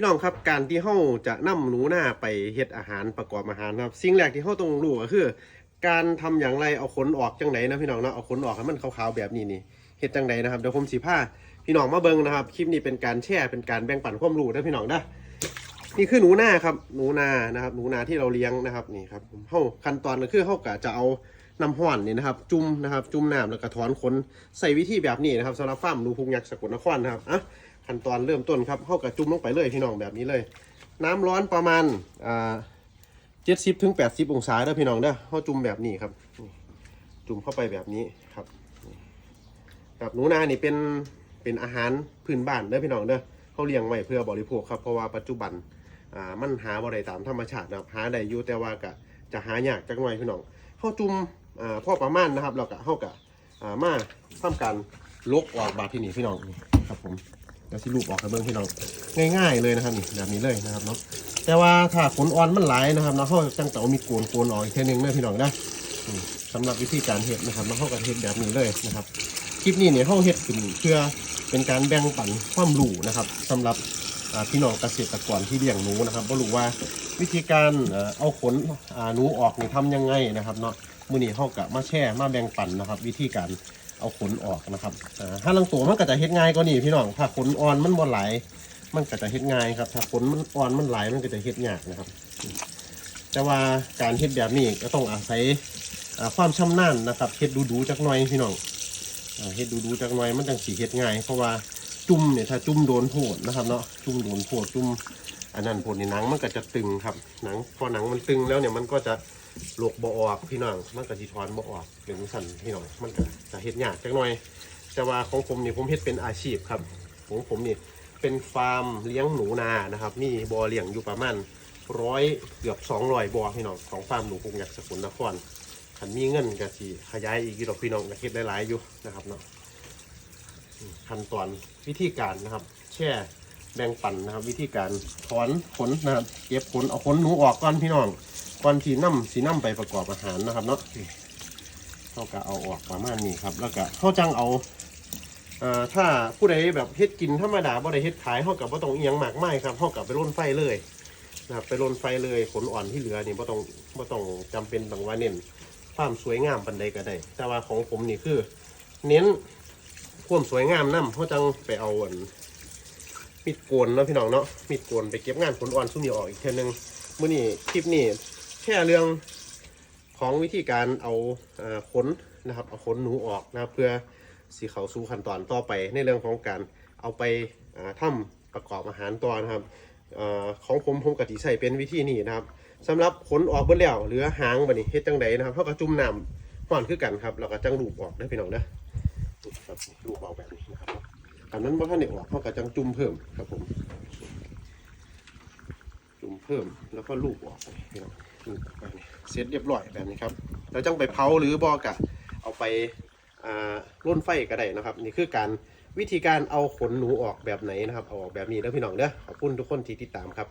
พี่น้องครับการที่เฮาจะนำหนูหน้าไปเฮ็ดอาหารประกอบอาหารครับ สิ่งแรกที่เฮาต้องรู้ก็คือ การทำอย่างไรเอาขนออกจังไหนนะพี่น้องเนาะเอาขนออกให้มันขาวๆแบบนี้นี่เฮ็ดจังไหนนะครับเดี๋ยวผมสิพาพี่น้องมาเบิ่งนะครับคลิปนี้เป็นการแชร์เป็นการแบ่งปันความรู้นะพี่น้องนะนี่คือหนูนาครับหนูนานะครับหนูนาที่เราเลี้ยงนะครับนี่ครับเฮาขั้นตอนก็คือเฮากะจะเอา น้ำห้อนนี่นะครับ จุ่มนะครับ จุ่มน้ำแล้วก็ถอนขนใส่วิธีแบบนี้นะครับสำหรับฟาร์มหนูพุงยักษ์สกลนครนะครับอะขั้นตอนเริ่มต้นครับเข้ากระจุ่มลงไปเลยพี่น้องแบบนี้เลย น้ำร้อนประมาณอ่าเจ็ดสิบถึงแปดสิบองศาเด้อพี่น้องเด้อเข้าจุ่มแบบนี้ครับ จุ่มเข้าไปแบบนี้ครับครับหนูนานี่เป็นเป็นอาหารพื้นบ้านเด้อพี่น้องเด้อเขาเลี้ยงไว้เพื่อบริโภคครับเพราะว่าปัจจุบันอ่ามันหาบ่ได้ตามธรรมชาตินะครับหาได้อยู่แต่ว่าก็จะหายากจักหน่อยพี่น้องเข้าจุ่ม อ่าพ่อประมาณนะครับแล้วก็เข้ากับอ่ามาทำการลกออกบาดที่นี่พี่น้องนี่ครับผมเดี๋ยวสิลูกออกให้เบิ่งพี่น้องง่าย ๆ เลยนะครับนี่แบบนี้เลยนะครับเนาะแต่ว่าถ้าขนอ่อนมันหลายนะครับเนาเข้าจังแต่ว่ามีโกนโกนออกอีกเท่นึงนะพี่น้องนะอืมสำหรับวิธีการเฮ็ดนะครับเนาเข้าก็เฮ็ดแบบนี้เลยนะครับคลิปนี้เนี่ยเขาเฮ็ดขึ้นเพื่อเป็นการแบ่งปันความรู้นะครับสำหรับ พี่น้องเกษตรกรที่เลี้ยงหนูนะครับบ่รู้ว่าวิธีการเอาขนหนูออกนี่ทำยังไงนะครับเนาะมื้อนี้เฮาก็มาแชร์มาแบ่งปันนะครับ วิธีการเอาขนออกนะครับถ้าลังตัวมันก็จะเฮ็ดง่ายกว่านี้พี่น้องถ้าขนอ่อนมันบ่หลมันก็จะเฮ็ดง่ายครับถ้าขนมันอ่อนมันไหลมันก็จะเฮ็ดยากนะครับ แต่ว่าการเฮ็ดแบบนี้ก็ต้องอาศัยความชำนาญนะครับเฮ็ดดูๆจักหน่อยพี่น้องเฮ็ดดูๆจักหน่อยมันจังสิเฮ็ดง่ายเพราะว่า จุ่มเนี่ยถ้าจุ่มโดนโพดนะครับเนาะจุ่มโดนโพดจุ่มอันนั้นโพดในหนังมันก็จะตึงครับหนังพอหนังมันตึงแล้วเนี่ยมันก็จะหลกบ่ออกพี่น้องมันก็สิถอนบ่ออกเป็นสั่นพี่น้องมันก็จะเฮ็ดยากจักหน่อย แต่ว่าของผมนี่ผมเฮ็ดเป็นอาชีพครับของผมนี่เป็นฟาร์มเลี้ยงหนูนานะครับมีบ่อเลี้ยงอยู่ประมาณร้อยเกือบสองร้อยบ่อพี่น้องของฟาร์มหนูพุงยักษ์สกุลนครคันมีเงินก็สิขยายอีกอยู่ดอกพี่น้องก็เฮ็ดได้หลายอยู่นะครับเนาะ ขั้นตอนวิธีการนะครับ แช่แบ่งปันนะครับ วิธีการถอนขนนะครับเก็บขนเอาขนหนูออกก่อนพี่น้องก่อนสีน้ำสีน้ำไปประกอบอาหารนะครับเนาะเขาก็เอาออกประมาณนี้ครับ แล้วก็เขาจังเอาถ้าผู้ใดแบบเฮ็ดกินธรรมดาบ่ได้เฮ็ดขายเขากับบ่ต้องเอียงมากมายครับเขากับไปร่นไฟเลยนะครับไปร่นไฟเลยขนอ่อนที่เหลือนี่บ่ต้องบ่ต้องจำเป็นต้องว่าเน้นความสวยงามปานใดก็ได้ แต่ว่าของผมนี่คือ เน้น ความสวยงามนํเขาจังไปเอาอันมีดโกนเนาะพี่น้องเนาะมีดโกนไปเก็บงานขนอ่อนซุ่มนี้ออกอีกเท่นึงมื่อนี้คลิปนี้แค่เรื่องของวิธีการเอาขนนะครับเอาขนหนูออกนะครับเพื่อสีเขาสู่ขั้นตอนต่อไปในเรื่องของการเอาไปอ่าทำประกอบอาหารต่อนะครับอของผมผมกะทิใส่เป็นวิธีนี้นะครับสำหรับขนออกเบิดแล้วเหลือหางบัดนี้เฮ็ดจังไดนะครับเท่ากับจุ่มน้ำห่อนคือกันครับแล้วก็จังลูบออกได้พี่น้องเด้อนี่ ครับลูบออกแบบนี้นะครับอันนั้นว่าถ้าเนี่ยออกเท่ากับจังจุ่มเพิ่มครับผม จุ่มเพิ่มแล้วก็ลูกออกไปลูกไปเสร็จเรียบร้อยแบบนี้ครับเราจังไปเผาหรือบอกะเอาไปร่นไฟก็ได้นะครับ นี่คือการวิธีการเอาขนหนูออกแบบไหนนะครับเอาออกแบบนี้แล้วพี่น้องเด้อขอบคุณทุกคนที่ติดตามครับ